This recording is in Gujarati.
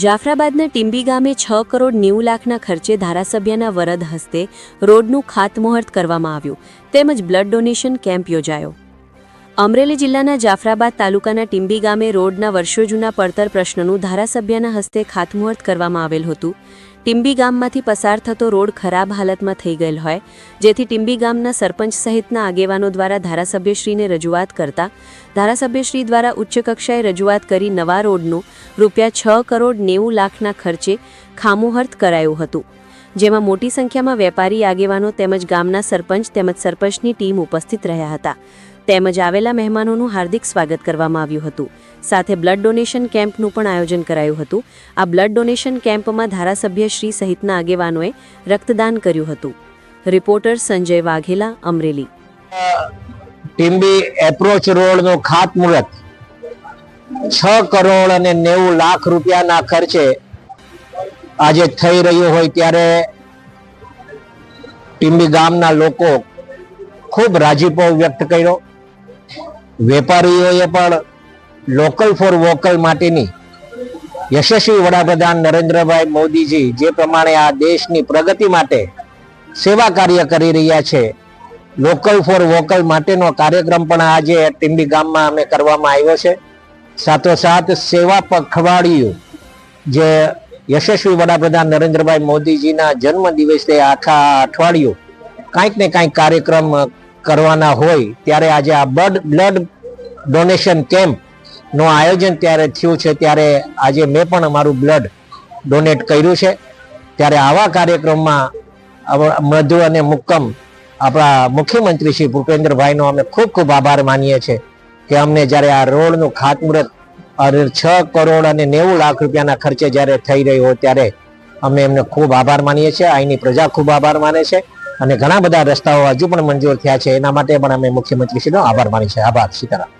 જાફરાબાદના ટીંબી ગામે છ કરોડ નેવું લાખના ખર્ચે ધારાસભ્યના વરદ હસ્તે રોડનું ખાતમુહૂર્ત કરવામાં આવ્યું. તેમજ બ્લડ ડોનેશન કેમ્પ યોજાયો. અમરેલી જિલ્લાના જાફરાબાદ તાલુકાના ટીંબી ગામે રોડના વર્ષો જૂના પડતર પ્રશ્નનું ધારાસભ્યના હસ્તે ખાતમુહૂર્ત કરવામાં આવેલ હતું. ટીંબી ગામમાંથી પસાર થતો રોડ ખરાબ હાલતમાં થઈ ગયેલ હોય, જેથી ટીંબી ગામના સરપંચ સહિતના આગેવાનો દ્વારા ધારાસભ્યશ્રીને રજૂઆત કરતા ધારાસભ્યશ્રી દ્વારા ઉચ્ચ કક્ષાએ રજૂઆત કરી નવા રોડનું રૂપિયા છ કરોડ નેવું લાખના ખર્ચે ખામુહર્ત કરાયું હતું. જેમાં મોટી સંખ્યામાં વેપારી, આગેવાનો તેમજ ગામના સરપંચ તેમજ સરપંચની ટીમ ઉપસ્થિત રહ્યા હતા. તેમજ આવેલા મહેમાનોનું હાર્દિક સ્વાગત કરવામાં આવ્યું હતું. સાથે બ્લડ ડોનેશન કેમ્પનું પણ આયોજન કરાયું હતું. આ બ્લડ ડોનેશન કેમ્પમાં ધારાસભ્ય શ્રી સહિતના આગેવાનોએ રક્તદાન કર્યું હતું. રિપોર્ટર સંજય વાઘેલા, અમરેલી. ટીમ્બી એપ્રોચ રોડનું ખાતમુહૂર્ત. છ કરોડ અને નેવું લાખ રૂપિયાના ખર્ચે આજે થઈ રહ્યું હોય ત્યારે ટીમ્બી ગામના લોકો ખૂબ રાજીપો વ્યક્ત કર્યો. વેપારીઓએ પણ લોકલ ફોર વોકલ માટેની યશસ્વી વડાપ્રધાન નરેન્દ્રભાઈ મોદીજી જે પ્રમાણે આ દેશની પ્રગતિ માટે સેવા કાર્ય કરી રહ્યા છે લોકલ ફોર વોકલ માટેનો કાર્યક્રમ પણ આજે ટીંબી ગામમાં અમે કરવામાં આવ્યો છે. સાથોસાથ સેવા પખવાડિયું, જે યશસ્વી વડાપ્રધાન નરેન્દ્રભાઈ મોદીજીના જન્મ દિવસે આખા અઠવાડિયું કાંઈક ને કાંઈક કાર્યક્રમ કરવાના હોય, ત્યારે આજે આ બ્લડ બ્લડ ડોનેશન કેમ્પનું આયોજન ત્યારે થયું છે, ત્યારે આજે મેં પણ અમારું બ્લડ ડોનેટ કર્યું છે. ત્યારે આવા કાર્યક્રમમાં મધુ અને મુક્કમ આપણા મુખ્યમંત્રી શ્રી ભૂપેન્દ્રભાઈનો અમે ખૂબ ખૂબ આભાર માનીએ છીએ. કે અમને જ્યારે આ રોડનું ખાતમુહૂર્ત છ કરોડ અને નેવું લાખ રૂપિયાના ખર્ચે જ્યારે થઈ રહ્યો ત્યારે અમે એમને ખૂબ આભાર માનીએ છીએ. અહીંની પ્રજા ખૂબ આભાર માને છે અને ઘણા બધા રસ્તાઓ હજુ પણ મંજૂર થયા છે. એના માટે પણ અમે મુખ્યમંત્રીશ્રીનો આભાર માની છે આભાર, સીતારામ.